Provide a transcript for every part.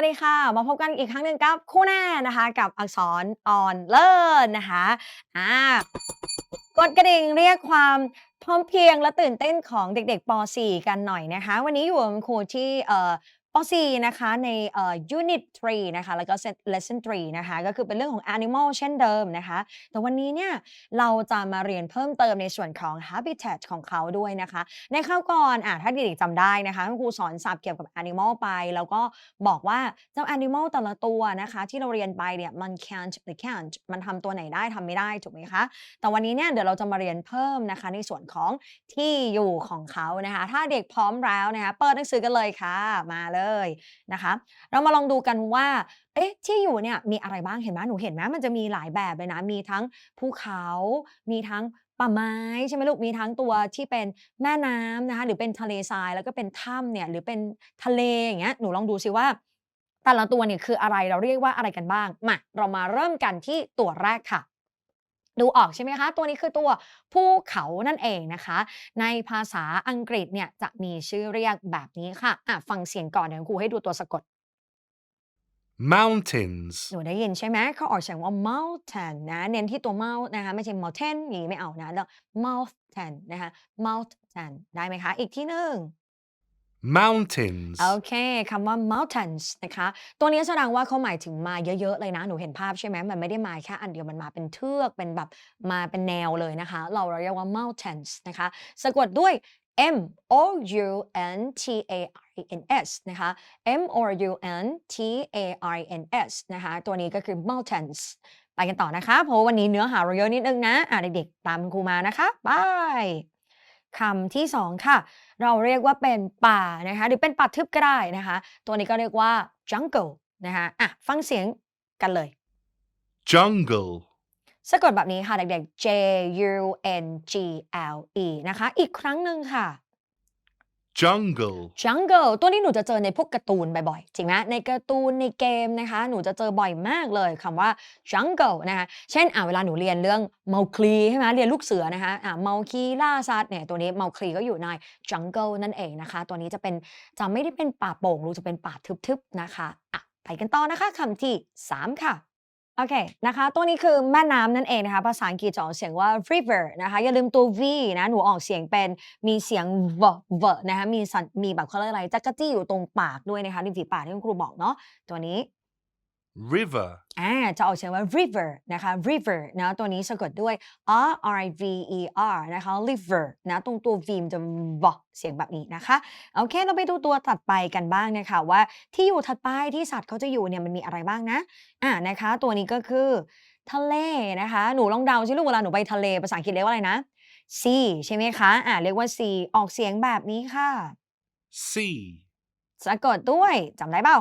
สวัสดีค่ะ มาพบกันอีกครั้งหนึ่งกับคู่แน่นะคะ กับอักษรออนเลิศนะคะอ่ากดกระดิ่งเรียกความพร้อมเพียงและตื่นเต้นของเด็กๆป .4 กันหน่อยนะคะ วันนี้อยู่กับคุณครูที่เอ่อ ป .4 นะคะในเอ่อ unit 3นะคะแล้วก็ lesson 3นะคะก็คือเป็นเรื่องของ animal เช่นเดิมนะคะ แต่วันนี้เนี่ยเราจะมาเรียนเพิ่มเติมในส่วนของ habitat ของเขาด้วยนะคะ ในข้าวก่อนอะถ้าเด็กๆจำได้นะคะคุณครูสอนศัพท์เกี่ยวกับ animal ไป แล้วก็บอกว่าเจ้า animal แต่ละตัวนะคะที่เราเรียนไปเนี่ยมัน can't หรือ can't มันทำตัวไหนได้ทำไม่ได้ถูกไหมคะ แต่วันนี้เนี่ยเดี๋ยวเราจะมาเรียนเพิ่มนะคะในส่วนของที่อยู่ของเขานะคะ ถ้าเด็กพร้อมแล้วนะคะเปิดหนังสือกันเลยค่ะมาเลยนะคะ เรามาลองดูกันว่า เอ๊ะ ที่อยู่เนี่ยมีอะไรบ้างเห็นไหมหนูเห็นไหมมันจะมีหลายแบบเลยนะ มีทั้งภูเขา มีทั้งป่าไม้ใช่ไหมลูก มีทั้งตัวที่เป็นแม่น้ำนะคะ หรือเป็นทะเลทราย แล้วก็เป็นถ้ำเนี่ย หรือเป็นทะเลอย่างเงี้ย หนูลองดูซิว่าแต่ละตัวเนี่ยคืออะไร เราเรียกว่าอะไรกันบ้าง มา เรามาเริ่มกันที่ตัวแรกค่ะ ดูออกใช่ไหมคะ ตัวนี้คือตัวภูเขานั่นเองนะคะ ในภาษาอังกฤษเนี่ยจะมีชื่อเรียกแบบนี้ค่ะอะ ฟังเสียงก่อนเดี๋ยวครูให้ดูตัวสะกด mountains, หนูได้ยินใช่ไหมเขาออกเสียงว่า mountain นะเน้นที่ตัว mouth นะคะไม่ใช่ mountain อย่างนี้ไม่เอานะแล้ว mountain นะคะ mountain ได้ไหมคะ อีกที่หนึ่ง mountains, โอเคคำว่า mountains นะคะ ตัวนี้แสดงว่าเขาหมายถึงมาเยอะ ๆ เลยนะ หนูเห็นภาพใช่ไหม มันไม่ได้มาแค่อันเดียว มันมาเป็นเทือก เป็นแบบมาเป็นแนวเลยนะคะ เราเรียกว่า mountains นะคะ สะกดด้วย M O U N T A R I N S นะคะ M O U N T A R I N S นะคะ ตัวนี้ก็คือ mountains ไปกันต่อนะคะ เพราะวันนี้เนื้อหาเราเยอะนิดนึงนะ อะเด็กๆ ตามคุณครูมานะคะไป คำที่สองค่ะ เราเรียกว่าเป็นป่านะคะหรือเป็นป่าทึบก็ได้นะคะ ตัวนี้ก็เรียกว่า jungle นะคะอะฟังเสียงกันเลย jungle, สะกดแบบนี้ค่ะเด็กๆ J U N G L E นะคะ อีกครั้งหนึ่งค่ะ jungle, jungle ตัวนี้หนูจะเจอในพวกการ์ตูนบ่อยๆ จริงไหมในการ์ตูนในเกมนะคะ หนูจะเจอบ่อยมากเลยคำว่า jungle นะคะ เช่น อ่าเวลาหนูเรียนเรื่องเมาคลีใช่ไหมเรียนลูกเสือนะคะ อ่าเมาคลีล่าสัตว์เนี่ย ตัวนี้เมาคลีก็อยู่ใน jungle นั่นเองนะคะ ตัวนี้จะเป็นจะไม่ได้เป็นป่าโป่งหรือจะเป็นป่าทึบๆนะคะ อะ ไปกันต่อนะคะคำที่ 3 ค่ะ โอเคนะคะ ตัวนี้คือแม่น้ำนั่นเองนะคะ ภาษาอังกฤษจะออกเสียงว่า river นะคะ อย่าลืมตัว v นะ หนูออกเสียงเป็น มีเสียง v v นะคะ มีสันมีแบบเขาเรียกอะไร จักรจี้อยู่ตรงปากด้วยนะคะริมฝีปากที่คุณครูบอกเนาะ ตัวนี้ river, อ่าจะออกเสียงว่า river นะคะ river นะตัวนี้สะกดด้วย r i v e r นะคะ river นะตรงตัว v มันจะ v เสียงแบบนี้นะคะโอเคเราไปดูตัวถัดไปกันบ้างนะคะว่าที่อยู่ถัดไปที่สัตว์เขาจะอยู่เนี่ยมันมีอะไรบ้างนะอ่านะคะ ตัวนี้ก็คือทะเลนะคะ หนูลองเดาสิลูกเวลาหนูไปทะเลภาษาอังกฤษเรียกว่าอะไรนะ sea ใช่ไหมคะอ่าเรียกว่า sea ออกเสียงแบบนี้ค่ะ sea, สะกดด้วยจำได้เปล่า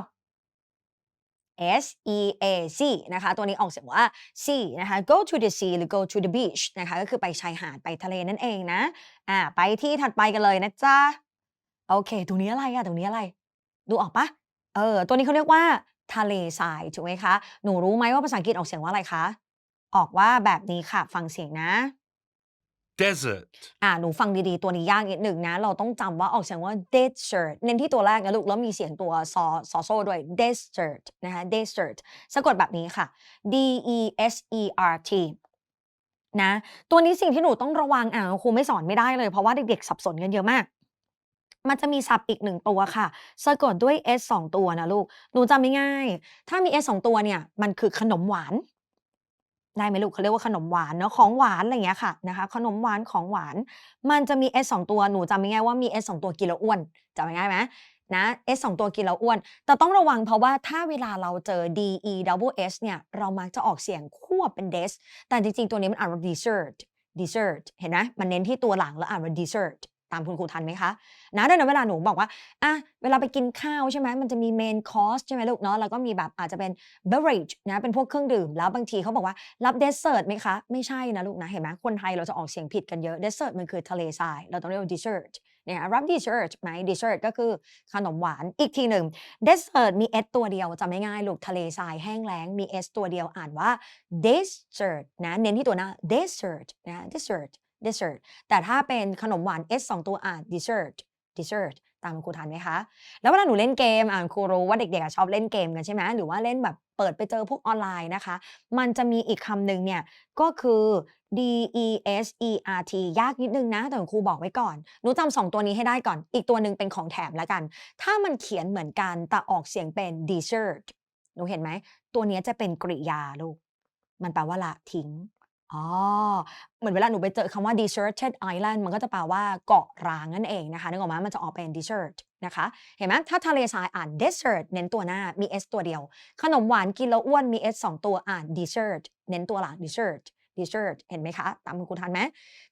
S E A C นะคะ ตัวนี้ออกเสียงว่า sea นะคะ go to the sea หรือ go to the beach นะคะ ก็คือไปชายหาดไปทะเลนั่นเองนะ อ่า ไปที่ถัดไปกันเลยนะจ๊ะ โอเค ตรงนี้อะไรอะตรงนี้อะไร ดูออกปะเออ ตัวนี้เขาเรียกว่า ทะเลทราย ถูกไหมคะ หนูรู้ไหมว่าภาษาอังกฤษออกเสียงว่าอะไรคะ ออกว่าแบบนี้ค่ะ ฟังเสียงนะ desert, อ่าหนูฟังดีๆ ตัวนี้ยากนิดหนึ่งนะ เราต้องจำว่าออกเสียงว่า desert เน้นที่ตัวแรกนะลูก แล้วมีเสียงตัวซอซอโซด้วย desert นะคะ desert สะกดแบบนี้ค่ะ d e s e r t นะ ตัวนี้สิ่งที่หนูต้องระวังอ่าครูไม่สอนไม่ได้เลยเพราะว่าเด็กๆสับสนกันเยอะมาก มันจะมีศัพท์อีกหนึ่งตัวค่ะ สะกดด้วย s สองตัวนะลูก หนูจำไม่ง่าย ถ้ามี s สองตัวเนี่ย มันคือขนมหวาน ได้ไหมลูกเขาเรียกว่าขนมหวานเนาะของหวานอะไรอย่างเงี้ยค่ะนะคะ ขนมหวานของหวาน มันจะมี S สองตัวหนูจำไม่ง่ายว่ามี S สองตัวกินแล้วอ้วนจำไม่ง่ายไหมนะ S สองตัวกินแล้วอ้วน แต่ต้องระวังเพราะว่าถ้าเวลาเราเจอ D E double S เนี่ยเรามักจะออกเสียงควบเป็น des แต่จริงๆ ตัวนี้มันอ่านว่า dessert dessert เห็นไหมมันเน้นที่ตัวหลังแล้วอ่านว่า dessert ตามคุณครูทันไหมคะนะดังนั้นเวลาหนูบอกว่าอะเวลาไปกินข้าวใช่ไหมมันจะมี main cost ใช่ไหมลูกเนาะแล้วก็มีแบบอาจจะเป็น beverage นะเป็นพวกเครื่องดื่ม แล้วบางทีเขาบอกว่ารับ dessert ไหมคะ ไม่ใช่นะลูกนะเห็นไหมคนไทยเราจะออกเสียงผิดกันเยอะ dessert มันคือทะเลทรายเราต้องเรียกว่า dessert เนี่ยรับ dessert ไหม dessert ก็คือขนมหวานอีกทีหนึ่ง dessert มี s ตัวเดียวจำไม่ง่ายลูกทะเลทรายแห้งแล้งมี s ตัวเดียวอ่านว่า dessert นะเน้นที่ตัวหน้า dessert นะ dessert dessert แต่ถ้าเป็นขนมหวาน s สองตัวอ่าน dessert dessert ตามครูทันไหมคะ แล้วเวลาหนูเล่นเกมอะคุณครูรู้ว่าเด็กๆชอบเล่นเกมกันใช่ไหมหรือว่าเล่นแบบเปิดไปเจอพวกออนไลน์นะคะ มันจะมีอีกคำหนึ่งเนี่ย ก็คือ D E S E R T ยากนิดนึงนะ แต่คุณครูบอกไว้ก่อน หนูจำสองตัวนี้ให้ได้ก่อน อีกตัวหนึ่งเป็นของแถมแล้วกัน ถ้ามันเขียนเหมือนกันแต่ออกเสียงเป็น desert หนูเห็นไหม ตัวนี้จะเป็นกริยาลูก มันแปลว่าละทิ้ง อ๋อ เหมือนเวลาหนูไปเจอคำว่า deserted island มันก็จะแปลว่าเกาะร้างนั่นเองนะคะนึกออกไหมมันจะออกเป็น desert นะคะ เห็นไหมถ้าทะเลทรายอ่าน desert เน้นตัวหน้ามี s ตัวเดียว ขนมหวานกินแล้วอ้วนมี s สองตัวอ่าน dessert เน้นตัวหลัง dessert dessert เห็นไหมคะ ตามคุณครูทันไหม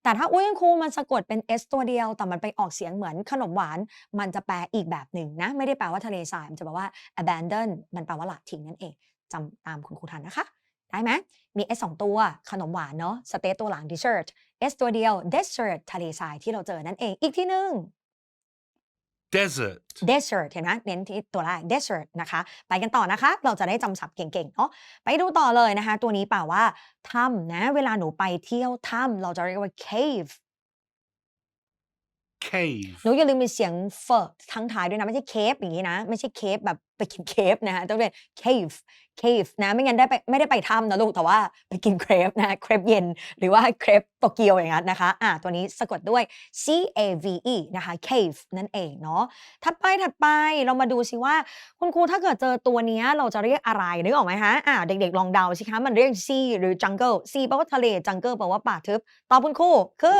แต่ถ้าอุ้ยคุณครูมันสะกดเป็น s ตัวเดียว แต่มันไปออกเสียงเหมือนขนมหวาน มันจะแปลอีกแบบหนึ่งนะ ไม่ได้แปลว่าทะเลทราย มันจะแปลว่า abandon มันแปลว่าหละทิ้งนั่นเองจำตามคุณครูทันนะคะ ได้ไหมมี s สองตัวขนมหวานเนาะสเตตัวหลัง dessert s ตัวเดียว desert ทะเลทรายที่เราเจอนั่นเอง อีกที่หนึ่ง desert, desert เห็นไหมเน้นที่ตัวแรก desert นะคะ ไปกันต่อนะคะ เราจะได้จำศัพท์เก่งๆเนาะไปดูต่อเลยนะคะ ตัวนี้แปลว่าถ้ำนะ เวลาหนูไปเที่ยวถ้ำเราจะเรียกว่า cave cave, หนูอย่าลืมมีเสียงเฟอทั้งท้ายด้วยนะ ไม่ใช่เคฟอย่างนี้นะ ไม่ใช่เคฟแบบไปกินเคฟนะคะต้องเป็น cave cave นะ ไม่งั้นได้ไปไม่ได้ไปถ้ำนะลูก แต่ว่าไปกินเครปนะเครปเย็น หรือว่าเครปโตเกียวอย่างนั้นนะคะอ่าตัวนี้สะกดด้วย C A V E นะคะ cave นั่นเองเนาะถัดไปถัดไปเรามาดูสิว่า คุณครูถ้าเกิดเจอตัวนี้เราจะเรียกอะไรนึกออกไหมคะอ่าเด็กๆ ลองเดาสิคะมันเรียก sea หรือ jungle sea แปลว่าทะเล jungle แปลว่าป่าทึบตอบคุณครูคือ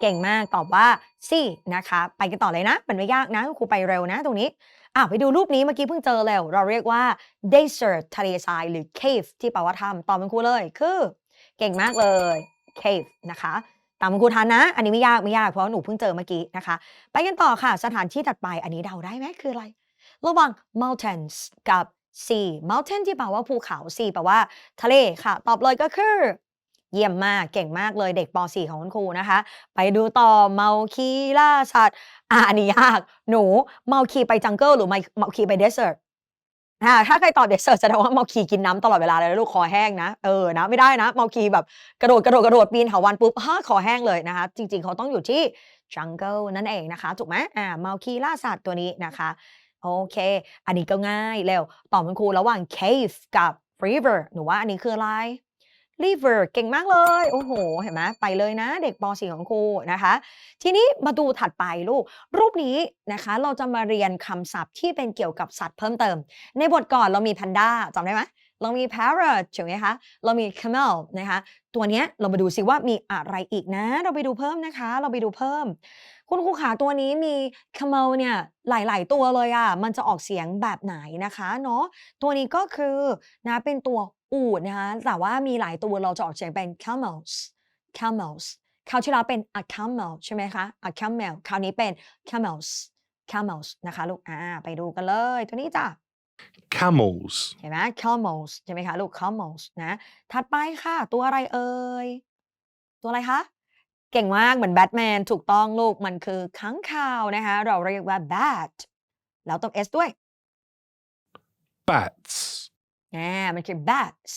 เก่งมากตอบว่า sea นะคะ ไปกันต่อเลยนะ มันไม่ยากนะครูไปเร็วนะตรงนี้อะไปดูรูปนี้เมื่อกี้เพิ่งเจอแล้ว เราเรียกว่า desert ทะเลทรายหรือ cave ที่แปลว่าถ้ำตอบคุณครูเลยคือ เก่งมากเลย cave นะคะตามครูทันนะ อันนี้ไม่ยากไม่ยากเพราะหนูเพิ่งเจอเมื่อกี้นะคะ ไปกันต่อค่ะ สถานที่ถัดไปอันนี้เดาได้ไหมคืออะไร ระหว่าง mountains กับ sea mountain ที่แปลว่าภูเขา sea แปลว่าทะเลค่ะ ตอบเลยก็คือ เยี่ยมมากเก่งมากเลยเด็กป .4 ของคุณครูนะคะ ไปดูต่อเมาคีล่าสัตว์อะอันนี้ยากหนูเมาคีไปจังเกิลหรือเมาคีไปเดสเซอร์อ่าถ้าใครตอบเดสเซอร์แสดงว่าเมาคีกินน้ำตลอดเวลาเลยนะลูกคอแห้งนะเออนะไม่ได้นะเมาคีแบบกระโดดกระโดดกระโดดปีนเถาวันปุ๊บฮ่าคอแห้งเลยนะคะ จริง ๆ เขาต้องอยู่ที่ jungle นั่นเองนะคะ ถูกไหมอ่าเมาคีล่าสัตว์ตัวนี้นะคะโอเค อันนี้ก็ง่ายเร็วตอบคุณครูระหว่าง cave กับ river หนูว่าอันนี้คืออะไร river เก่งมากเลย โอ้โห เห็นไหมไปเลยนะ เด็กป .4 ของครูนะคะ ทีนี้มาดูถัดไปลูก รูปนี้นะคะ เราจะมาเรียนคำศัพท์ที่เป็นเกี่ยวกับสัตว์เพิ่มเติม ในบทก่อนเรามี panda จำได้ไหมเรามี parrot ใช่ไหมคะ เรามี camel นะคะ ตัวเนี้ยเรามาดูสิว่ามีอะไรอีกนะ เราไปดูเพิ่มนะคะ เราไปดูเพิ่ม คุณครูขาตัวนี้มี camel เนี่ยหลาย ๆ ตัวเลยอะ่ะ มันจะออกเสียงแบบไหนนะคะเนาะ ตัวนี้ก็คือนะเป็นตัว อูฐนะคะแต่ว่ามีหลายตัวเราจะออกเสียงเป็น camels camels คราวที่แล้วเป็น a camel ใช่ไหมคะ a camel คราวนี้เป็น camels camels นะคะลูกอ่าไปดูกันเลย ตัวนี้จ้ะ camels, เห็นไหม camels ใช่ไหมคะลูก camels นะถัดไปค่ะ ตัวอะไรเอ่ย ตัวอะไรคะเก่งมากเหมือนแบทแมนถูกต้องลูกมันคือค้างคาวนะคะเราเรียกว่า bat แล้วเติม s ด้วย bats, อ่ามันคือ bats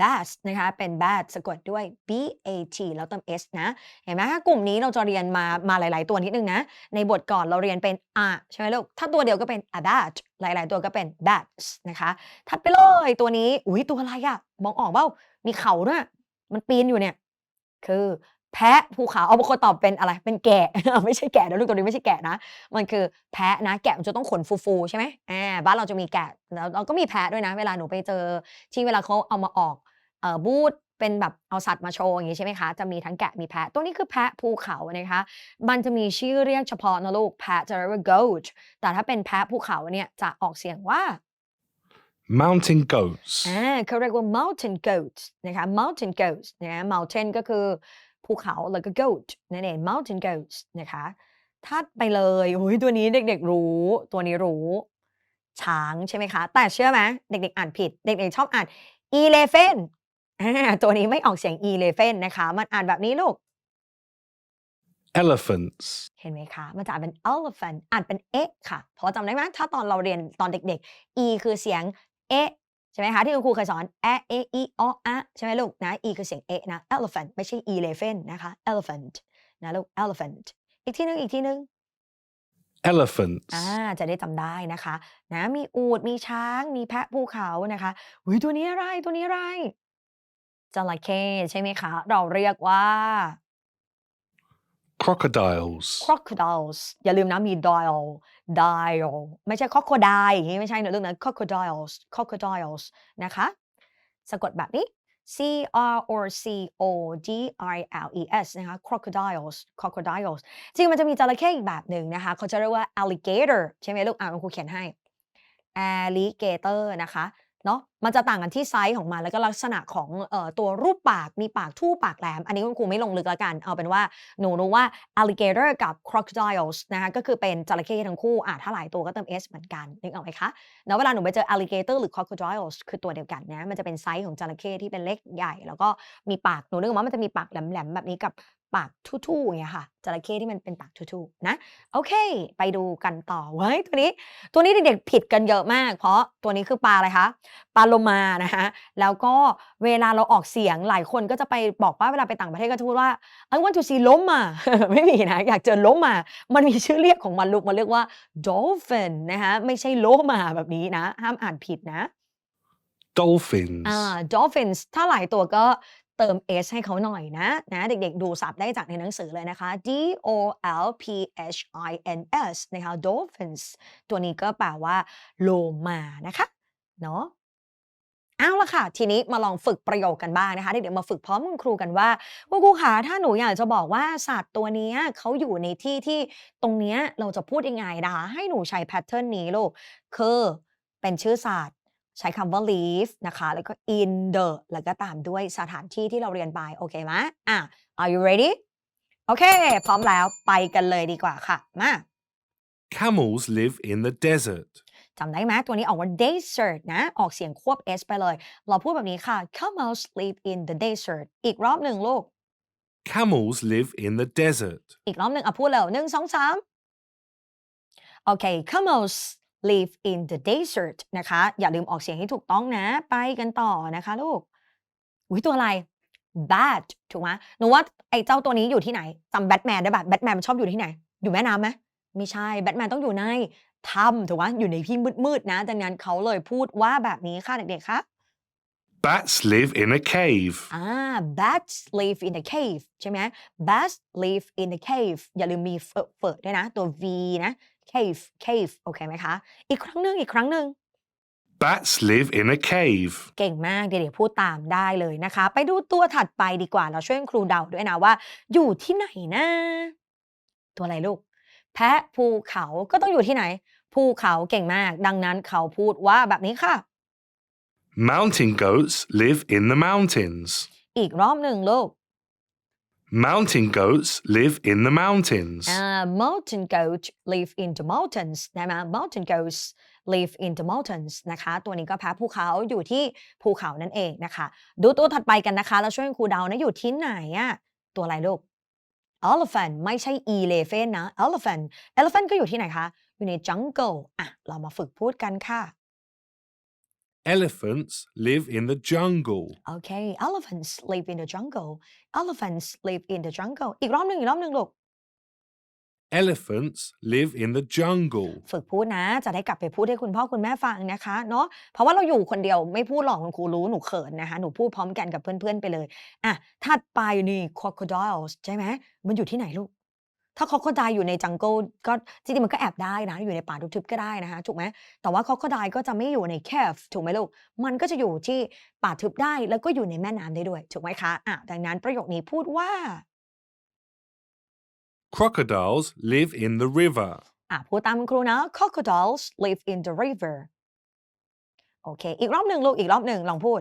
bats นะคะ เป็น bat สะกดด้วย b a t แล้วเติม s นะ เห็นไหมคะกลุ่มนี้เราจะเรียนมา มาหลาย ๆ ตัวนิดนึงนะ ในบทก่อนเราเรียนเป็น a ใช่ไหมลูก ถ้าตัวเดียวก็เป็น a bat หลาย ๆ ตัวก็เป็น bats นะคะ ถัดไปเลยตัวนี้ อุ้ยตัวอะไรอะมองออกเปล่า มีเขาด้วย มันปีนอยู่เนี่ย คือ แพะภูเขาเอาบางคนตอบเป็นอะไร เป็นแกะ ไม่ใช่แกะนะลูกตัวนี้ไม่ใช่แกะนะ มันคือแพะนะ แกะมันจะต้องขนฟูๆใช่ไหมอ่าบ้านเราจะมีแกะแล้วเราก็มีแพะด้วยนะ เวลาหนูไปเจอ ที่เวลาเขาเอามาออกเอ่อบูธเป็นแบบเอาสัตว์มาโชว์อย่างนี้ใช่ไหมคะ จะมีทั้งแกะมีแพะ ตัวนี้คือแพะภูเขานะคะ มันจะมีชื่อเรียกเฉพาะนะลูก แพะจะเรียกว่า goat แต่ถ้าเป็นแพะภูเขาเนี่ยจะออกเสียงว่า mountain goats, อ่าเขาเรียกว่า mountain goat นะคะ mountain goat นะ mountain ก็คือ ภูเขาแล้วก็ goat นั่นเอง mountain goat นะคะถัดไปเลยโอ้ยตัวนี้เด็ก ๆ รู้ตัวนี้รู้ช้างใช่ไหมคะ แต่เชื่อไหมเด็ก ๆ อ่านผิด เด็ก ๆ ชอบอ่าน elephant อ่าตัวนี้ไม่ออกเสียง elephant นะคะ มันอ่านแบบนี้ลูก elephants, เห็นไหมคะ มันจะอ่านเป็น elephant อ่านเป็นเอะค่ะ เพราะจำได้ไหมถ้าตอนเราเรียนตอนเด็ก ๆ e คือเสียงเอะ ใช่ไหมคะที่คุณครูเคยสอนแอะเออีออะใช่ไหมลูกนะ e คือเสียงเอะนะ elephant ไม่ใช่ elephant นะคะ elephant นะลูก elephant อีกทีหนึงอีกทีหนึง elephants, อ่าจะได้จำได้นะคะนะมีอูฐมีช้าง มีแพะภูเขานะคะอุ้ยตัวนี้อะไรตัวนี้อะไรจระเข้ใช่ไหมคะ เราเรียกว่า crocodiles, crocodiles อย่าลืมนะมี dial dial ไม่ใช่ crocodile อย่างนี้ไม่ใช่นะเรื่องนั้น crocodiles crocodiles นะคะ สะกดแบบนี้ C R O C O D I L E S นะคะ crocodiles crocodiles จริงมันจะมีจระเข้อีกแบบหนึ่งนะคะ เขาจะเรียกว่า alligator ใช่ไหมลูก อ่านคุณครูเขียนให้ alligator นะคะ เนาะมันจะต่างกันที่ไซส์ของมัน แล้วก็ลักษณะของออตัวรูปปากมีปากทู่ปากแหลม อันนี้คุณครูไม่ลงลึกแล้วกัน เอาเป็นว่าหนูรู้ว่า alligator กับ crocodiles นะคะก็คือเป็นจระเข้ทั้งคู่อะถ้าหลายตัวก็เติม s เหมือนกันนึกออกไหมคะแล้วเวลาหนูไปเจอ alligator หรือ crocodiles คือตัวเดียวกันนะมันจะเป็นไซส์ของจระเข้ที่เป็นเล็กใหญ่ แล้วก็มีปากหนูนึกว่ามันจะมีปากแหลมๆแบบนี้กับ ปากทู่ๆอย่างเงี้ยค่ะจระเข้ที่มันเป็นปากทู่ๆนะ โอเค ไปดูกันต่อเว้ยตัวนี้ ตัวนี้เด็กๆผิดกันเยอะมาก เพราะตัวนี้คือปลาอะไรคะปลาโลมานะคะแล้วก็เวลาเราออกเสียงหลายคนก็จะไปบอกว่าเวลาไปต่างประเทศก็จะพูดว่า I want to see ล้มมาไม่มีนะ อยากเจอล้มมา มันมีชื่อเรียกของมันลูกมันเรียกว่า dolphin นะคะไม่ใช่โลมาแบบนี้นะ ห้ามอ่านผิดนะ dolphins, อ่า dolphins ถ้าหลายตัวก็ เติม s ให้เขาหน่อยนะนะเด็กๆ ดูศัพท์ได้จากในหนังสือเลยนะคะ d o l p h i n s นะคะ dolphins ตัวนี้ก็แปลว่าโลมานะคะเนาะเอาละค่ะ ทีนี้มาลองฝึกประโยคกันบ้างนะคะเดี๋ยวมาฝึกพร้อมคุณครูกันว่าคุณครูคะถ้าหนูอยากจะบอกว่าสัตว์ตัวนี้เขาอยู่ในที่ที่ตรงเนี้ยเราจะพูดยังไงนะคะให้หนูใช้แพทเทิร์นนี้ลูกคือเป็นชื่อสัตว์ ใช้คำว่า live นะคะ แล้วก็ in the แล้วก็ตามด้วยสถานที่ที่เราเรียนไป โอเคไหมอะ are you ready โอเค พร้อมแล้วไปกันเลยดีกว่าค่ะ มา camels live in the desert, จำได้ไหมตัวนี้ออกว่า desert นะ ออกเสียงควบ s ไปเลย เราพูดแบบนี้ค่ะ camels live in the desert อีกรอบหนึ่งลูก camels live in the desert, อีกรอบหนึ่งอะพูดเร็วหนึ่งสองสามโอเค camels live in the desert นะคะ อย่าลืมออกเสียงให้ถูกต้องนะ ไปกันต่อนะคะลูกอุ้ยตัวอะไร bat ถูกไหมหนูว่าไอ้เจ้าตัวนี้อยู่ที่ไหนจำแบทแมนได้ปะแบทแมนมันชอบอยู่ที่ไหน อยู่แม่น้ำไหมไม่ใช่ แบทแมนต้องอยู่ในถ้ำถูกไหมอยู่ในที่มืดๆนะ ดังนั้นเขาเลยพูดว่าแบบนี้ค่ะเด็กๆคะ bats live in a cave, อ่า bats live in the cave ใช่ไหม bats live in the cave อย่าลืมมีเฟิร์เฟิร์ด้วยนะ ตัว v นะ cave cave โอเคไหมคะ อีกครั้งหนึ่งอีกครั้งหนึ่ง bats live in a cave, เก่งมาก เด็กๆพูดตามได้เลยนะคะ ไปดูตัวถัดไปดีกว่า เราช่วยคุณครูเดาด้วยนะว่า อยู่ที่ไหนนะ ตัวอะไรลูก แพะภูเขาก็ต้องอยู่ที่ไหน ภูเขาเก่งมาก ดังนั้นเขาพูดว่าแบบนี้ค่ะ mountain goats live in the mountains, อีกรอบหนึ่งลูก mountain goats live in the mountains, อ่า mountain goat live in the mountains นะมะ mountain goats live in the mountains นะคะ ตัวนี้ก็แพ้ภูเขาอยู่ที่ภูเขานั่นเองนะคะ ดูตัวถัดไปกันนะคะ แล้วช่วยครูเดานะอยู่ที่ไหนอะตัวอะไรลูก elephant ไม่ใช่ elephant นะ elephant elephant ก็อยู่ที่ไหนคะ อยู่ใน jungle อะ เรามาฝึกพูดกันค่ะ elephants live in the jungle, โอเค elephants live in the jungle elephants live in the jungle อีกรอบหนึ่งอีกรอบหนึ่งลูก elephants live in the jungle, ฝึกพูดนะ จะได้กลับไปพูดให้คุณพ่อคุณแม่ฟังนะคะเนาะ เพราะว่าเราอยู่คนเดียวไม่พูดหรอกคุณครูรู้หนูเขินนะคะ หนูพูดพร้อมกันกับเพื่อนๆไปเลย อะถัดไปนี่ crocodiles ใช่ไหม มันอยู่ที่ไหนลูก ถ้า crocodile อยู่ในจังเกิลก็จริงๆมันก็แอบได้นะอยู่ในป่าทึบๆก็ได้นะคะถูกไหมแต่ว่า crocodile ก็จะไม่อยู่ใน cave ถูกไหมลูกมันก็จะอยู่ที่ป่าทึบได้ แล้วก็อยู่ในแม่น้ำได้ด้วยถูกไหมคะอะดังนั้นประโยคนี้พูดว่า crocodiles live in the river, อะพูดตามคุณครูนะ crocodiles live in the river โอเค อีกรอบหนึ่งลูกอีกรอบหนึ่งลองพูด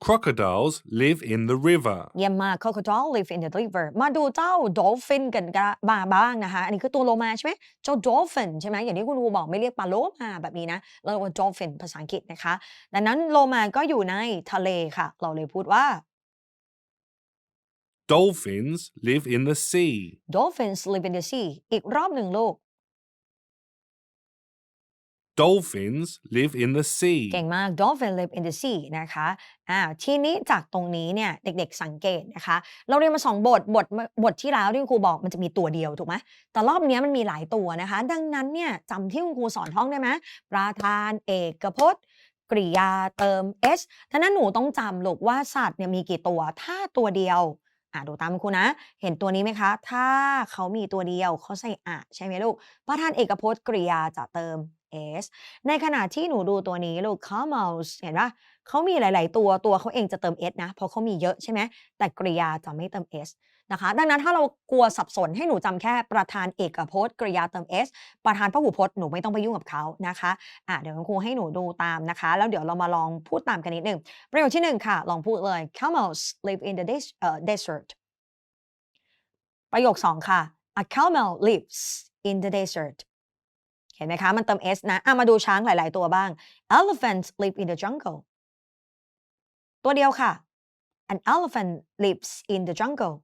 crocodiles live in the river, เยี่ยมมาก crocodile live in the river มาดูเจ้า dolphin กันกะมาบ้างนะคะ อันนี้คือตัวโลมาใช่ไหมเจ้า dolphin ใช่ไหมอย่างที่คุณครูบอกไม่เรียกปลาโลมาแบบนี้นะเราเรียกว่า dolphin ภาษาอังกฤษนะคะ ดังนั้นโลมาก็อยู่ในทะเลค่ะ เราเลยพูดว่า dolphins live in the sea, dolphins live in the sea อีกรอบหนึ่งลูก Dolphins live in the sea. เก่งมาก dolphin live in the sea นะคะอ่าทีนี้จากตรงนี้เนี่ยเด็กๆสังเกตนะคะ เราเรียนมาสองบทบทบทที่แล้วที่คุณครูบอกมันจะมีตัวเดียวถูกไหมแต่รอบนี้มันมีหลายตัวนะคะ ดังนั้นเนี่ยจำที่คุณครูสอนท่องได้ไหมประธานเอกพจน์กริยาเติม s ท่านั้นหนูต้องจำลูกว่าสัตว์เนี่ยมีกี่ตัว ถ้าตัวเดียว อะดูตามครูนะ เห็นตัวนี้ไหมคะ ถ้าเขามีตัวเดียวเขาใส่อะใช่ไหมลูก ประธานเอกพจน์กริยาจะเติม s ในขณะที่หนูดูตัวนี้ลูก commas เห็นปะเขามีหลาย ๆ ตัวตัวเขาเองจะเติม s นะ เพราะเขามีเยอะใช่ไหมแต่กริยาจะไม่เติม s นะคะ ดังนั้นถ้าเรากลัวสับสนให้หนูจำแค่ประธานเอกพจน์กริยาเติม s ประธานพหูพจน์หนูไม่ต้องไปยุ่งกับเขานะคะอะเดี๋ยวคุณครูให้หนูดูตามนะคะ แล้วเดี๋ยวเรามาลองพูดตามกันนิดหนึ่งประโยคที่หนึ่งค่ะ ลองพูดเลย camels live in the des- เอ่อ desert ประโยคสองค่ะ a camel lives in the desert เห็นไหมคะ มันเติม s นะอะมาดูช้างหลาย ๆ ตัวบ้าง elephants live in the jungle ตัวเดียวค่ะ an elephant lives in the jungle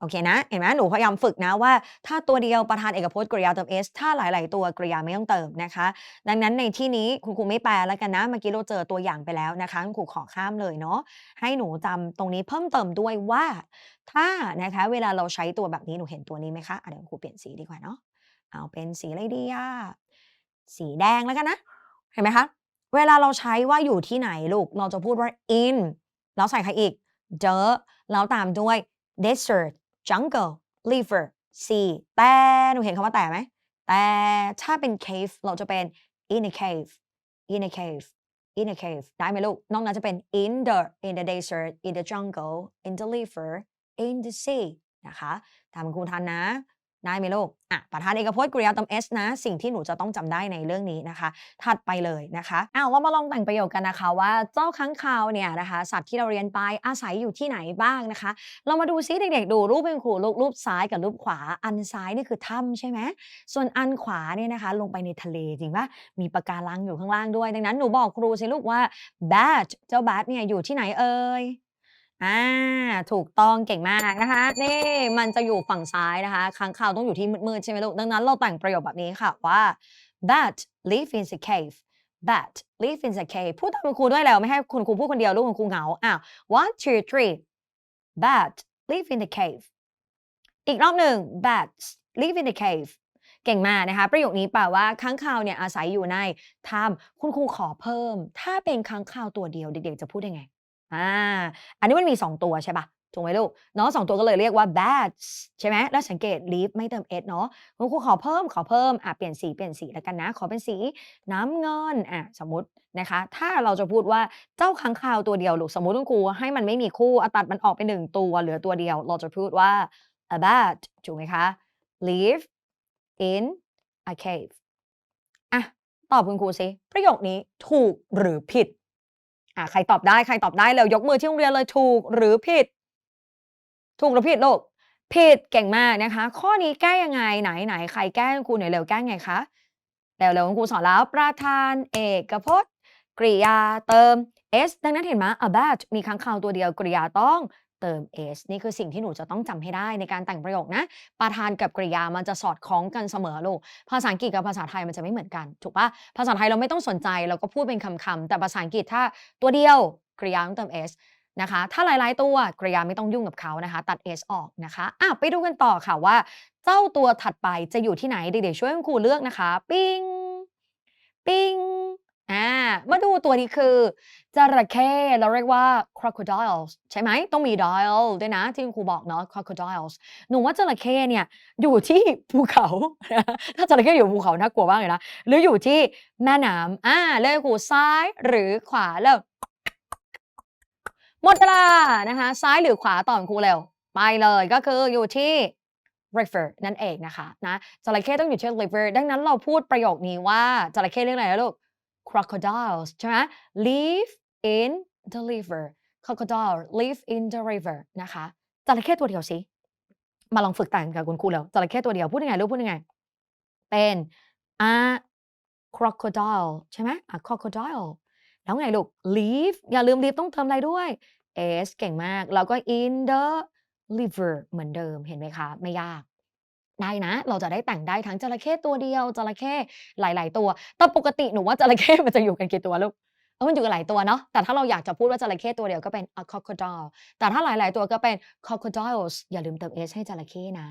โอเคนะ เห็นไหมหนูพยายามฝึกนะว่า ถ้าตัวเดียวประธานเอกพจน์กริยาเติม s ถ้าหลาย ๆ ตัวกริยาไม่ต้องเติมนะคะ ดังนั้นในที่นี้คุณครูไม่แปลแล้วกันนะ เมื่อกี้เราเจอตัวอย่างไปแล้วนะคะ คุณครูขอข้ามเลยเนาะ ให้หนูจำตรงนี้เพิ่มเติมด้วยว่า ถ้านะคะ เวลาเราใช้ตัวแบบนี้หนูเห็นตัวนี้ไหมคะะเดี๋ยวครูเปลี่ยนสีดีกว่าเนาะ เอาเป็นสีอะไรดีอะสีแดงแล้วกันนะ เห็นไหมคะ เวลาเราใช้ว่าอยู่ที่ไหนลูก เราจะพูดว่า in แล้วใส่ใครอีก the แล้วตามด้วย desert jungle river sea แต่หนูเห็นคำว่าแต่ไหม แต่ถ้าเป็น cave เราจะเป็น in a cave in a cave in a cave ได้ไหมลูก นอกนั้นจะเป็น in the in the desert in the jungle in the river in the sea นะคะ ตามครูทันนะ ได้ไหมลูกอะประธานเอกพจน์กริยาเติม s นะ สิ่งที่หนูจะต้องจำได้ในเรื่องนี้นะคะ ถัดไปเลยนะคะอ้าวเรามาลองแต่งประโยคกันนะคะว่าเจ้าค้างคาวเนี่ยนะคะสัตว์ที่เราเรียนไปอาศัยอยู่ที่ไหนบ้างนะคะ เรามาดูซิเด็กๆ ดูรูปเป็นครูรูปรูปซ้ายกับรูปขวาอันซ้ายนี่คือถ้ำใช่ไหมส่วนอันขวาเนี่ยนะคะ ลงไปในทะเลจริงปะมีปะการังอยู่ข้างล่างด้วย ดังนั้นหนูบอกครูสิลูกว่า bat เจ้า bat เนี่ยอยู่ที่ไหนเอ่ย อ่าถูกต้องเก่งมากนะคะนี่มันจะอยู่ฝั่งซ้ายนะคะค้างคาวต้องอยู่ที่มืดๆใช่ไหมลูกดังนั้นเราแต่งประโยคแบบนี้ค่ะว่า bat live in a cave bat live in a cave พูดตามคุณครูด้วยแล้วไม่ให้คุณครูพูดคนเดียวลูกคุณครูเหงาอ้าว one two three bat live in the cave อีกรอบหนึ่ง bat live in the cave เก่งมากนะคะ ประโยคนี้แปลว่าค้างคาวเนี่ยอาศัยอยู่ในถ้ำคุณครูขอเพิ่ม ถ้าเป็นค้างคาวตัวเดียวเด็กๆจะพูดยังไง อ่า อันนี้มันมี 2 ตัวใช่ปะถูกไหมลูกเนาะสองตัวก็เลยเรียกว่า bats ใช่ไหมแล้วสังเกต leaf ไม่เติม s เนาะคุณครูขอเพิ่มขอเพิ่มอะเปลี่ยนสีเปลี่ยนสีแล้วกันนะ ขอเป็นสีน้ำเงินอะสมมตินะคะ ถ้าเราจะพูดว่าเจ้าค้างคาวตัวเดียวลูกสมมติคุณครูให้มันไม่มีคู่อตัดมันออกไปหนึ่งตัวเหลือตัวเดียว เราจะพูดว่า a bat ถูกไหมคะ live in a cave อะตอบคุณครูสิประโยคนี้ถูกหรือผิด อะใครตอบได้ใครตอบได้เร็วยกมือที่โรงเรียนเลยถูกหรือผิด ถูกหรือผิดลูกผิดเก่งมากนะคะ ข้อนี้แก้ยังไงไหนไหนใครแก้คุณครูหน่อยเร็วแก้ไงคะเร็วๆคุณครูสอนแล้วประธานเอกพจน์กริยาเติม s ดังนั้นเห็นไหม a bat มีค้างคาวตัวเดียวกริยาต้อง เติม s นี่คือสิ่งที่หนูจะต้องจำให้ได้ในการแต่งประโยคนะ ประธานกับกริยามันจะสอดคล้องกันเสมอลูก ภาษาอังกฤษกับภาษาไทยมันจะไม่เหมือนกัน ถูกปะภาษาไทยเราไม่ต้องสนใจเราก็พูดเป็นคำๆแต่ภาษาอังกฤษถ้าตัวเดียวกริยาต้องเติม s นะคะ ถ้าหลายๆตัวกริยาไม่ต้องยุ่งกับเขานะคะ ตัด s ออกนะคะอะไปดูกันต่อค่ะว่า เจ้าตัวถัดไปจะอยู่ที่ไหนเด็กๆช่วยคุณครูเลือกนะคะ ปิ้งปิ้ง มาดูตัวนี้คือจระเข้เราเรียกว่า crocodiles ใช่ไหมต้องมี dial ด้วยนะ ที่คุณครูบอกเนาะ crocodiles หนูว่าจระเข้เนี่ยอยู่ที่ภูเขา ถ้าจระเข้อยู่ภูเขาน่ากลัวมากเลยนะ หรืออยู่ที่แม่น้ำอ่าเลือกครูซ้ายหรือขวาเร็วหมดเวลานะคะ ซ้ายหรือขวาตอบครูเร็ว ไปเลยก็คืออยู่ที่ river นั่นเองนะคะนะจระเข้ต้องอยู่ที่ river ดังนั้นเราพูดประโยคนี้ว่าจระเข้เรียกอะไรนะลูก crocodiles ใช่ไหม live in the river crocodile live in the river นะคะจระเข้ตัวเดียวสิมาลองฝึกแต่งกับคุณครูแล้วจระเข้ตัวเดียวพูดยังไงลูกพูดยังไง เป็น a crocodile ใช่ไหม a crocodile แล้วไงลูก live อย่าลืม live ต้องเติมอะไรด้วย s เก่งมาก แล้วก็ in the river เหมือนเดิมเห็นไหมคะ ไม่ยาก ได้นะ เราจะได้แต่งได้ทั้งจระเข้ตัวเดียวจระเข้หลาย ๆ ตัวแต่ปกติหนูว่าจระเข้มันจะอยู่กันกี่ตัวลูกเออมันอยู่กันหลายตัวเนาะแต่ถ้าเราอยากจะพูดว่าจระเข้ตัวเดียวก็เป็น a crocodile แต่ถ้าหลาย ๆ ตัวก็เป็น crocodiles อย่าลืมเติม s ให้จระเข้นะ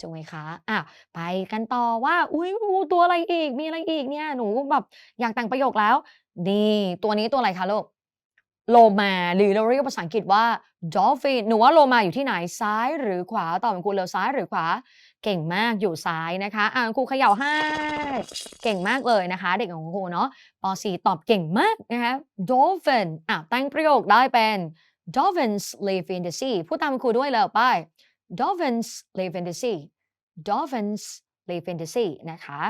ถูกไหมคะอะไปกันต่อว่า อุ้ยงูตัวอะไรอีก มีอะไรอีกเนี่ย หนูแบบอยากแต่งประโยคแล้ว นี่ ตัวนี้ตัวอะไรคะลูก โลมา หรือเราเรียกภาษาอังกฤษว่า dolphin หนูว่าโลมาอยู่ที่ไหน ซ้ายหรือขวา ตอบเป็นครูเร็วซ้ายหรือขวา เก่งมากอยู่ซ้ายนะคะอ่าครูเขย่าให้เก่งมากเลยนะคะ เด็กของครูเนาะป .4 ตอบเก่งมากนะคะ dolphin อะแต่งประโยคได้เป็น dolphins live in the sea พูดตามครูด้วยเลยไป dolphins live in the sea dolphins live in the sea นะคะ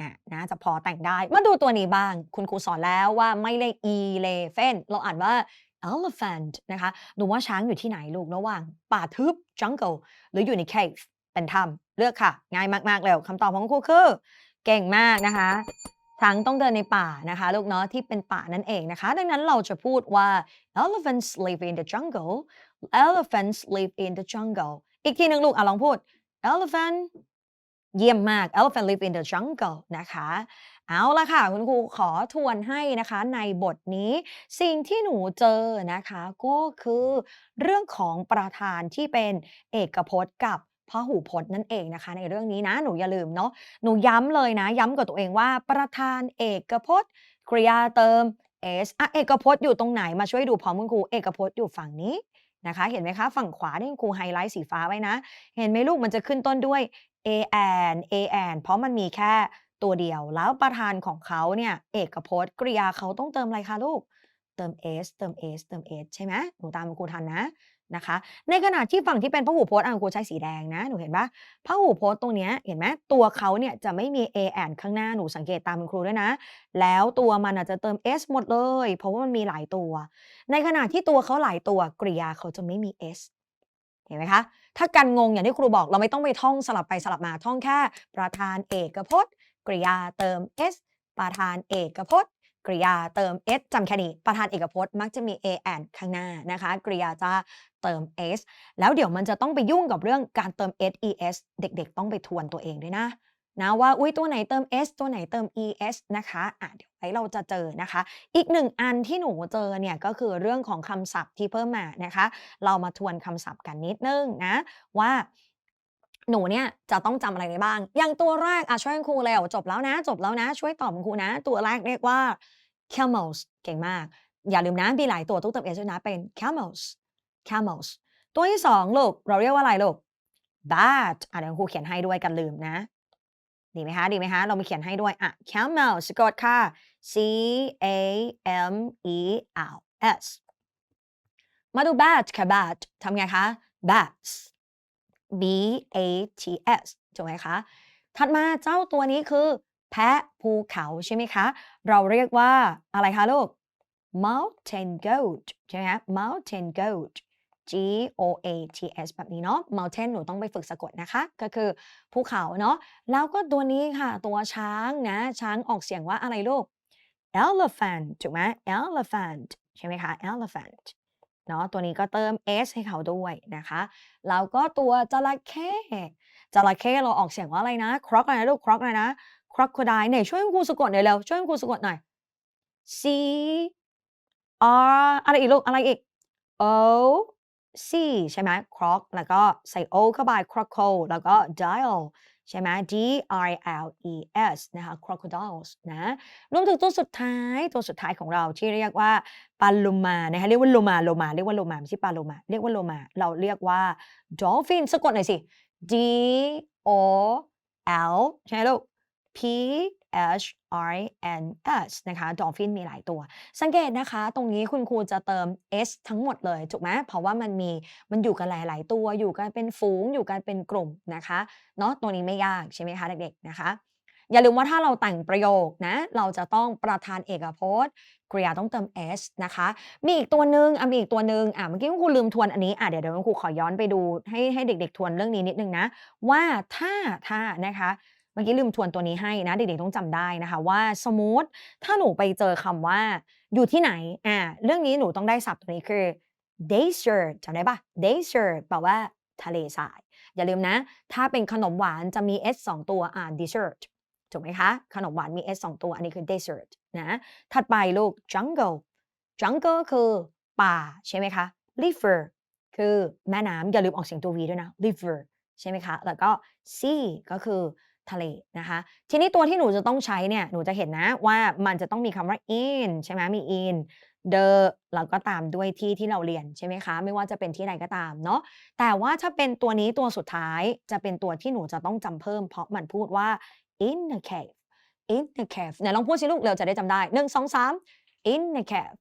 อะน่าจะพอแต่งได้ มาดูตัวนี้บ้าง คุณครูสอนแล้วว่าไม่ได้ elephant เราอ่านว่า elephant นะคะดูว่าช้างอยู่ที่ไหนลูกระหว่างป่าทึบ jungle หรืออยู่ใน cave เป็นถ้ำเลือกค่ะ ง่ายมากๆเลยคำตอบของครูคือ เก่งมากนะคะช้างต้องเดินในป่านะคะลูกเนาะที่เป็นป่านั่นเองนะคะ ดังนั้นเราจะพูดว่า elephants live in the jungle elephants live in the jungle อีกทีหนึ่งลูกอะลองพูด elephant เยี่ยมมาก elephant live in the jungle นะคะ เอาละค่ะ คุณครูขอทวนให้นะคะ ในบทนี้ สิ่งที่หนูเจอนะคะ ก็คือเรื่องของประธานที่เป็นเอกพจน์กับพหูพจน์นั่นเองนะคะ ในเรื่องนี้นะหนูอย่าลืมเนาะหนูย้ำเลยนะ ย้ำกับตัวเองว่า ประธานเอกพจน์กริยาเติม s อะเอกพจน์อยู่ตรงไหนมาช่วยดูพร้อมคุณครูเอกพจน์อยู่ฝั่งนี้นะคะ เห็นไหมคะ ฝั่งขวาที่คุณครูไฮไลท์สีฟ้าไว้นะ เห็นไหมลูกมันจะขึ้นต้นด้วย a n a n เพราะมันมีแค่ตัวเดียว แล้วประธานของเขาเนี่ยเอกพจน์กริยาเขาต้องเติมอะไรคะลูก เติม s เติม s เติม s ใช่ไหมหนูตามคุณครูทันนะนะคะ ในขณะที่ฝั่งที่เป็นพหูพจน์อะคุณครูใช้สีแดงนะหนูเห็นปะพหูพจน์ตรงเนี้ยเห็นไหมตัวเขาเนี่ยจะไม่มี a n ข้างหน้าหนูสังเกตตามคุณครูด้วยนะ แล้วตัวมันอาจจะเติม s หมดเลย เพราะว่ามันมีหลายตัว ในขณะที่ตัวเขาหลายตัวกริยาเขาจะไม่มี s เห็นไหมคะ ถ้ากันงงอย่างที่ครูบอกเราไม่ต้องไปท่องสลับไปสลับมาท่องแค่ ประธานเอกพจน์ กริยาเติม s ประธานเอกพจน์ กริยาเติม s จำแค่นี้ ประธานเอกพจน์มักจะมี a and ข้างหน้านะคะ กริยาจะเติม s แล้วเดี๋ยวมันจะต้องไปยุ่งกับเรื่องการเติม s es เด็กๆ ต้องไปทวนตัวเองด้วยนะ นะว่าอุ้ยตัวไหนเติม s ตัวไหนเติม es นะคะอะเดี๋ยวไว้เราจะเจอนะคะ อีกหนึ่งอันที่หนูเจอเนี่ยก็คือเรื่องของคำศัพท์ที่เพิ่มมานะคะ เรามาทวนคำศัพท์กันนิดนึงนะว่าหนูเนี่ยจะต้องจำอะไรได้บ้าง อย่างตัวแรกอะช่วยคุณครูแล้วจบแล้วนะ จบแล้วนะ ช่วยตอบคุณครูนะ ตัวแรกเรียกว่า camels เก่งมาก อย่าลืมนะมีหลายตัวต้องเติม s ด้วยนะเป็น camels camels ตัวที่สองลูกเราเรียกว่าอะไรลูก bat อะเดี๋ยวครูเขียนให้ด้วยกันลืมนะ ดีไหมคะดีไหมคะเรามีเขียนให้ด้วยอะ camel สะกดค่ะ c a m e l s มาดู bat ค่ะ bat ทำไงคะ bats b a t s ถูกไหมคะ ถัดมาเจ้าตัวนี้คือ แพะภูเขาใช่ไหมคะ เราเรียกว่าอะไรคะลูก mountain goat ใช่ไหมคะ mountain goat G O A T S แบบนี้เนาะ mountain หนูต้องไปฝึกสะกดนะคะ ก็คือภูเขาเนาะ แล้วก็ตัวนี้ค่ะ ตัวช้างนะ ช้างออกเสียงว่าอะไรลูก elephant ถูกไหม elephant ใช่ไหมคะ elephant เนาะ ตัวนี้ก็เติม s ให้เขาด้วยนะคะ แล้วก็ตัวจระเข้จระเข้เราออกเสียงว่าอะไรนะ croc อะไรนะลูก croc อะไรนะ crocodile เนี่ยช่วยคุณครูสะกดหน่อยเร็ว ช่วยครูสะกดหน่อย C R อะไรอีกลูก อะไรอีก O C ใช่ไหม croc แล้วก็ใส่ O เข้าไป croco แล้วก็ dial ใช่ไหม D I L E S นะคะ crocodiles นะรวมถึงตัวสุดท้ายตัวสุดท้ายของเราที่เรียกว่าปลาโลมานะคะเรียกว่าโลมาโลมาเรียกว่าโลมาไม่ใช่ปลาโลมาเรียกว่าโลมาเราเรียกว่า dolphin สะกดหน่อยสิ D O L ใช่ไหมลูก P H R N S นะคะ dolphin มีหลายตัว สังเกตนะคะ ตรงนี้คุณครูจะเติม s ทั้งหมดเลยถูกไหมเพราะว่ามันมีมันอยู่กันหลาย ๆ ตัวอยู่กันเป็นฝูง อยู่กันเป็นกลุ่มนะคะเนาะตัวนี้ไม่ยากใช่ไหมคะเด็กๆนะคะอย่าลืมว่าถ้าเราแต่งประโยคนะ เราจะต้องประธานเอกพจน์กริยาต้องเติม s นะคะ มีอีกตัวหนึ่งอะมีอีกตัวหนึ่งอะเมื่อกี้คุณครูลืมทวนอันนี้อะเดี๋ยวเดี๋ยวคุณครูขอย้อนไปดูให้ให้เด็กๆทวนเรื่องนี้นิดนึงนะ ว่าถ้าถ้านะคะ มื่อกี้ลืมทวนตัวนี้ให้นะ เด็กๆต้องจำได้นะคะ ว่าสมมติถ้าหนูไปเจอคำว่า อยู่ที่ไหนอ่าเรื่องนี้หนูต้องได้ศัพท์ตัวนี้คือ desert จำได้ปะ desert แปลว่าทะเลทราย อย่าลืมนะ ถ้าเป็นขนมหวานจะมี s 2 ตัวอ่า dessert ถูกไหมคะ ขนมหวานมี s 2 ตัว อันนี้คือ dessert นะ ถัดไปลูก jungle jungle คือป่าใช่ไหมคะ river คือแม่น้ำอย่าลืมออกเสียงตัว v ด้วยนะ river ใช่ไหมคะ แล้วก็ sea ก็คือ ทะเลนะคะ ทีนี้ตัวที่หนูจะต้องใช้เนี่ยหนูจะเห็นนะว่ามันจะต้องมีคำว่า in ใช่ไหมมี in the แล้วก็ตามด้วยที่ที่เราเรียนใช่ไหมคะ ไม่ว่าจะเป็นที่ใดก็ตามเนาะแต่ว่าถ้าเป็นตัวนี้ตัวสุดท้ายจะเป็นตัวที่หนูจะต้องจำเพิ่ม เพราะมันพูดว่า in the cave in the cave ไหนลองพูดสิลูกเราจะได้จำได้หนึ่งสองสาม in the cave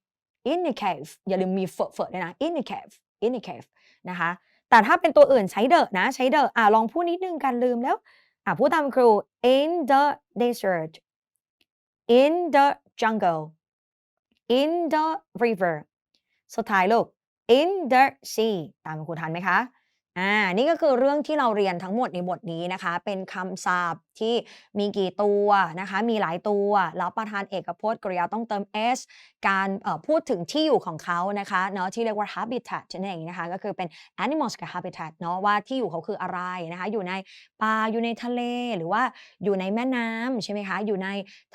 in the cave อย่าลืมมีเฟอเฟอะด้วยนะ in the cave in the cave นะคะ แต่ถ้าเป็นตัวอื่นใช้เดอะนะใช้เดอะอะลองพูดนิดนึงกันลืมแล้ว อะพูดตามครู in the desert in the jungle in the river สุดท้ายลูก in the sea ตามครูทันไหมคะอ่านี่ก็คือเรื่องที่เราเรียนทั้งหมดในบทนี้นะคะ เป็นคำศัพท์ ที่มีกี่ตัวนะคะมีหลายตัว แล้วประธานเอกพจน์กริยาต้องเติม s การพูดถึงที่อยู่ของเขานะคะเนาะที่เรียกว่า habitat นั่นเองนะคะก็คือเป็น animals กับ habitat เนาะว่าที่อยู่เขาคืออะไรนะคะอยู่ในป่าอยู่ในทะเลหรือว่าอยู่ในแม่น้ำใช่ไหมคะอยู่ใน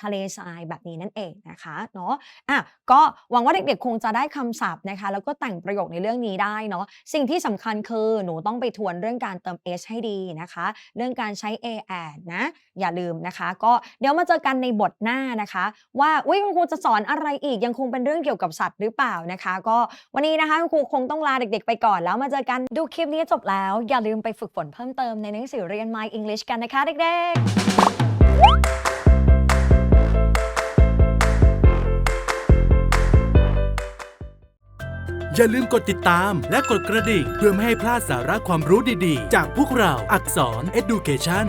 ทะเลทรายแบบนี้นั่นเองนะคะเนาะอะก็หวังว่าเด็กๆคงจะได้คำศัพท์นะคะแล้วก็แต่งประโยคในเรื่องนี้ได้เนาะสิ่งที่สำคัญคือหนูต้องไปทวนเรื่องการเติม s ให้ดีนะคะ เรื่องการใช้ a and นะอย่าลืมนะคะ ก็เดี๋ยวมาเจอกันในบทหน้านะคะ ว่าอุ้ยคุณครูจะสอนอะไรอีกยังคงเป็นเรื่องเกี่ยวกับสัตว์หรือเปล่านะคะ ก็วันนี้นะคะคุณครูคงต้องลาเด็ก ๆ ไปก่อนแล้วมาเจอกันดูคลิปนี้จบแล้ว อย่าลืมไปฝึกฝนเพิ่มเติมในหนังสือเรียน My English กันนะคะเด็กๆอย่าลืมกดติดตามและกดกระดิ่ง เพื่อไม่ให้พลาดสาระความรู้ดีๆ จากพวกเราอักษร Education